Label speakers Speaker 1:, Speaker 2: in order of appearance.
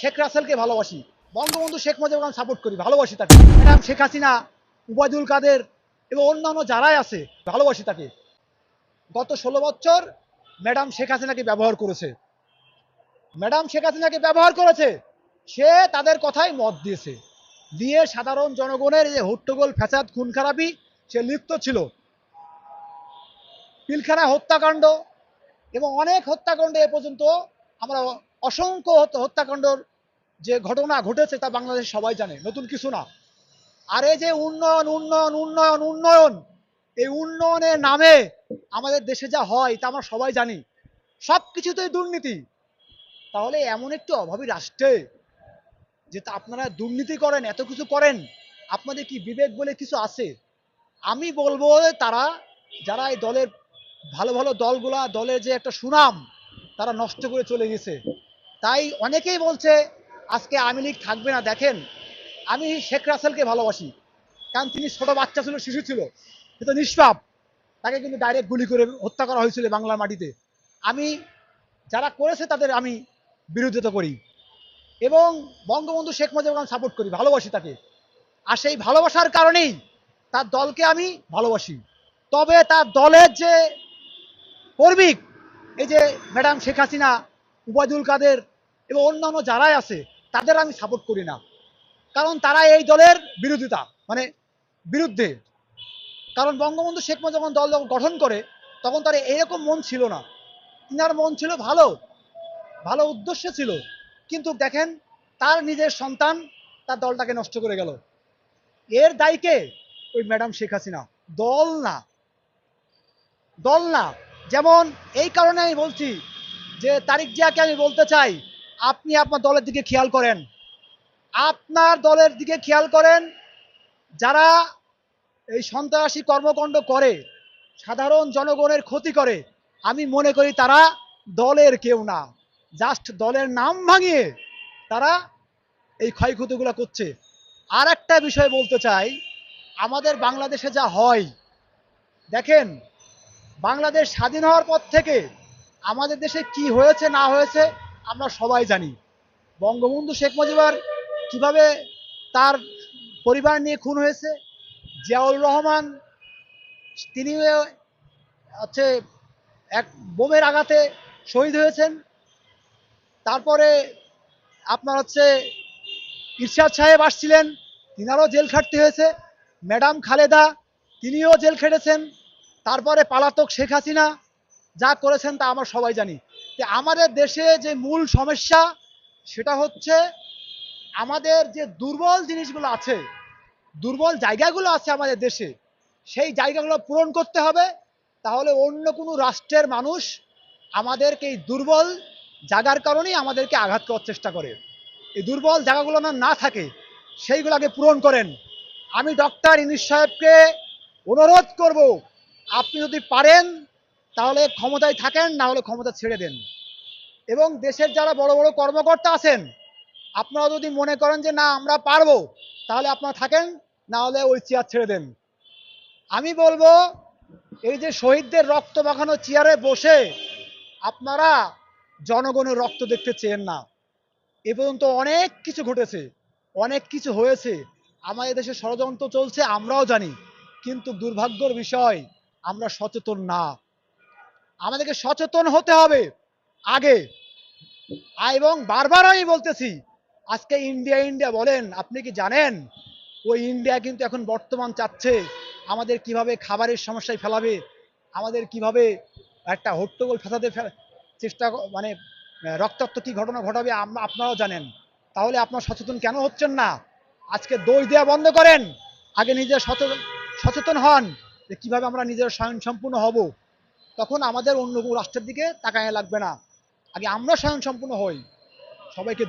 Speaker 1: শেখ রাসেলকে ভালোবাসি। বঙ্গবন্ধু শেখ মুজিবুর রহমান সাপোর্ট করি, ভালোবাসি তাকে। ম্যাডাম শেখ হাসিনা, উবায়দুল কাদের এবং অন্যান্য যারাই আছে, ভালোবাসি তাকে। গত ষোলো বছর ম্যাডাম শেখ হাসিনাকে ব্যবহার করেছে। ম্যাডাম শেখ হাসিনাকে ব্যবহার করেছে, সে তাদের কথাই মত দিয়েছে। দিয়ে সাধারণ জনগণের যে হট্টগোল, ফ্যাসাদ খুন খারাপি সে লিপ্ত ছিল। পিলখানা হত্যাকাণ্ড এবং অনেক হত্যাকাণ্ড এ পর্যন্ত আমরা অসংখ্য হত্যা- হত্যাকাণ্ডর যে ঘটনা ঘটেছে তা বাংলাদেশ সবাই জানে, নতুন কিছু না। আর এই যে উন্নয়ন উন্নয়ন উন্নয়ন উন্নয়ন, এই উন্নয়নের নামে আমাদের দেশে যা হয় তা আমরা সবাই জানি। সব কিছুতেই দুর্নীতি। তাহলে এমন একটি অভাবী রাষ্ট্রে যে আপনারা দুর্নীতি করেন, এত কিছু করেন, আপনাদের কি বিবেক বলে কিছু আছে? আমি বলব তারা, যারা এই দলের ভালো ভালো দলগুলা, দলের যে একটা সুনাম, তারা নষ্ট করে চলে গেছে। তাই অনেকেই বলছে, আজকে আওয়ামী লীগ থাকবে না। দেখেন, আমি শেখ রাসেলকে ভালোবাসি, কারণ তিনি ছোট বাচ্চা ছিল, শিশু ছিল। সে তো নিষ্পাপ। তাকে কিন্তু ডাইরেক্ট গুলি করে হত্যা করা হয়েছিল বাংলার মাটিতে। আমি, যারা করেছে তাদের আমি বিরোধিতা করি। এবং বঙ্গবন্ধু শেখ মুজিবুর রহমান সাপোর্ট করি, ভালোবাসি তাকে। আর সেই ভালোবাসার কারণেই তার দলকে আমি ভালোবাসি। তবে তার দলের যে কর্মিক এই যে ম্যাডাম শেখ হাসিনা উবায়দুল কাদের এবং অন্যান্য যারাই আছে, তাদের আমি সাপোর্ট করি না। কারণ তারা এই দলের বিরোধিতা মানে বিরুদ্ধে। কারণ বঙ্গবন্ধু শেখ মুজিব যখন দল যখন গঠন করে, তখন তার এরকম মন ছিল না। তিনার মন ছিল ভালো ভালো উদ্দেশ্য ছিল। কিন্তু দেখেন, তার নিজের সন্তান তার দলটাকে নষ্ট করে গেল। এর দায়ীকে ওই ম্যাডাম শেখ হাসিনা। দল না। দল না। যেমন এই কারণে আমি বলছি যে তারিক জিয়াকে আমি বলতে চাই, আপনি আপনার দলের দিকে খেয়াল করেন। আপনার দলের দিকে খেয়াল করেন, যারা এই সন্ত্রাসী কর্মকাণ্ড করে, সাধারণ জনগণের ক্ষতি করে, আমি মনে করি তারা দলের কেউ না। জাস্ট দলের নাম ভাঙিয়ে তারা এই ক্ষয়ক্ষতিগুলো করছে। আর একটা বিষয় বলতে চাই, আমাদের বাংলাদেশে যা হয়, দেখেন, বাংলাদেশ স্বাধীন হওয়ার পর থেকে আমাদের দেশে কি হয়েছে, না হয়েছে, আমরা সবাই জানি। বঙ্গবন্ধু শেখ মুজিবার কীভাবে তার পরিবার নিয়ে খুন হয়েছে, জিয়াউর রহমান তিনি হচ্ছে এক বোমের আঘাতে শহীদ হয়েছেন। তারপরে আপনার হচ্ছে ইরশাদ সাহেব আসছিলেন, তিনারও জেল খাটতে হয়েছে। ম্যাডাম খালেদা, তিনিও জেল খেটেছেন। তারপরে পালাতক শেখ হাসিনা যা করেছেন তা আমরা সবাই জানি। যে আমাদের দেশে যে মূল সমস্যা, সেটা হচ্ছে আমাদের যে দুর্বল জিনিসগুলো আছে, দুর্বল জায়গাগুলো আছে আমাদের দেশে, সেই জায়গাগুলো পূরণ করতে হবে। তাহলে অন্য কোনো রাষ্ট্রের মানুষ আমাদেরকে এই দুর্বল জায়গার কারণেই আমাদেরকে আঘাত করার চেষ্টা করে। এই দুর্বল জায়গাগুলো না না থাকে, সেইগুলোকে পূরণ করেন। আমি ডক্টর ইনিস সাহেবকে অনুরোধ করব, আপনি যদি পারেন তাহলে ক্ষমতায় থাকেন, না হলে ক্ষমতা ছেড়ে দেন। এবং দেশের যারা বড় বড় কর্মকর্তা আছেন, আপনারা যদি মনে করেন যে, না, আমরা পারব, তাহলে আপনারা থাকেন, না হলে ওই চেয়ার ছেড়ে দেন। আমি বলব, এই যে শহীদদের রক্ত মাখানো চেয়ারে বসে আপনারা জনগণের রক্ত দেখতে চেয়েন না। এ পর্যন্ত অনেক কিছু ঘটেছে, অনেক কিছু হয়েছে। আমাদের দেশে ষড়যন্ত্র চলছে, আমরাও জানি। কিন্তু দুর্ভাগ্যর বিষয়, আমরা সচেতন না। আমাদেরকে সচেতন হতে হবে। আগে। এবং বারবার আমি বলতেছি, আজকে ইন্ডিয়া ইন্ডিয়া বলেন, আপনি কি জানেন? ওই ইন্ডিয়া কিন্তু এখন বর্তমান চাচ্ছে, আমাদের কীভাবে খাবারের সমস্যায় ফেলাবে, আমাদের কীভাবে একটা হট্টগোল ফেসাতে চেষ্টা মানে রক্তাক্ত কি ঘটনা ঘটাবে আপনারাও জানেন। তাহলে আপনার সচেতন কেন হচ্ছেন না? আজকে দোষ দেওয়া বন্ধ করেন। আগে নিজের সচেতন সচেতন হন যে কীভাবে আমরা নিজের স্বয়ং সম্পূর্ণ হব। তখন আমাদের অন্য রাষ্ট্রের দিকে তাকায় লাগবে না। আগে আমরা স্বয়ং সম্পূর্ণ হই। সবাইকে